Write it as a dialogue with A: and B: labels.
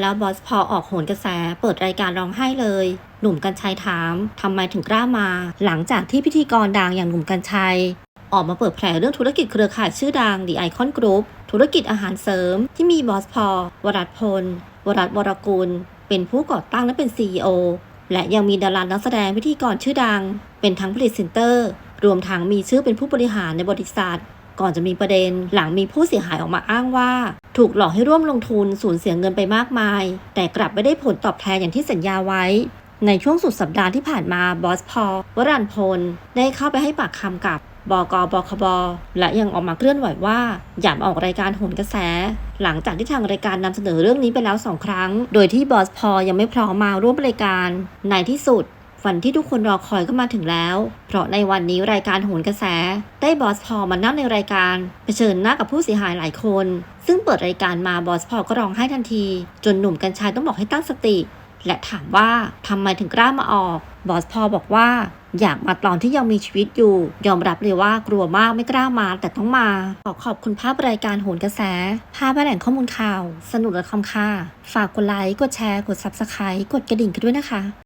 A: แล้วบอสพอออกโหนกระแส เปิดรายการร้องไห้เลย หนุ่มกัญชัยถามทำไมถึงกล้ามา หลังจากที่พิธีกรดังอย่างหนุ่มกัญชัย ออกมาเปิดแผลเรื่องธุรกิจเครือข่ายชื่อดัง The Icon Group ธุรกิจอาหารเสริม ที่มีบอสพอวรัตพล วรัตวรกุล เป็นผู้ก่อตั้งและเป็น CEO และยังมีดารานักแสดงพิธีกรชื่อดัง เป็นทั้งผลิตเซนเตอร์ รวมทั้งมีชื่อเป็นผู้บริหารในบริษัท ก่อนจะมีประเด็นหลังมีผู้เสียหายออกมาอ้างว่า ถูกหลอกให้ร่วมลงทุนสูญเสียเงินไปมากมาย แต่กลับไม่ได้ผลตอบแทนอย่างที่สัญญาไว้ ในช่วงสุดสัปดาห์ที่ผ่านมาบอสพอวรันพล ได้เข้าไปให้ปากคำกับบกบคบ และยังออกมาเคลื่อนไหวว่าอยากมาออกรายการโหนกระแส หลังจากที่ทางรายการนำเสนอเรื่องนี้ไปแล้วสองครั้ง โดยที่บอสพอยังไม่พร้อมมาร่วมรายการ ในที่สุด วันที่ทุกคนรอคอยก็มาถึงแล้ว เพราะในวันนี้รายการโหนกระแส ได้บอสพอมานั่งในรายการเผชิญหน้ากับผู้เสียหายหลายคน ซึ่งเปิดรายการมาบอสพอก็ร้องไห้ทันที จนหนุ่มกัญชัยต้องบอกให้ตั้งสติ และถามว่าทำไมถึงกล้ามาออก บอสพอบอกว่า อยากมาตอนที่ยังมีชีวิตอยู่ ยอมรับเลยว่ากลัวมากไม่กล้ามาแต่ต้องมา ขอขอบคุณภาพรายการโหนกระแส ภาพแหล่งข้อมูลข่าว สนุกและคอมค่ะฝากกดไลค์กดแชร์กด Subscribe กดกระดิ่งกันด้วยนะคะ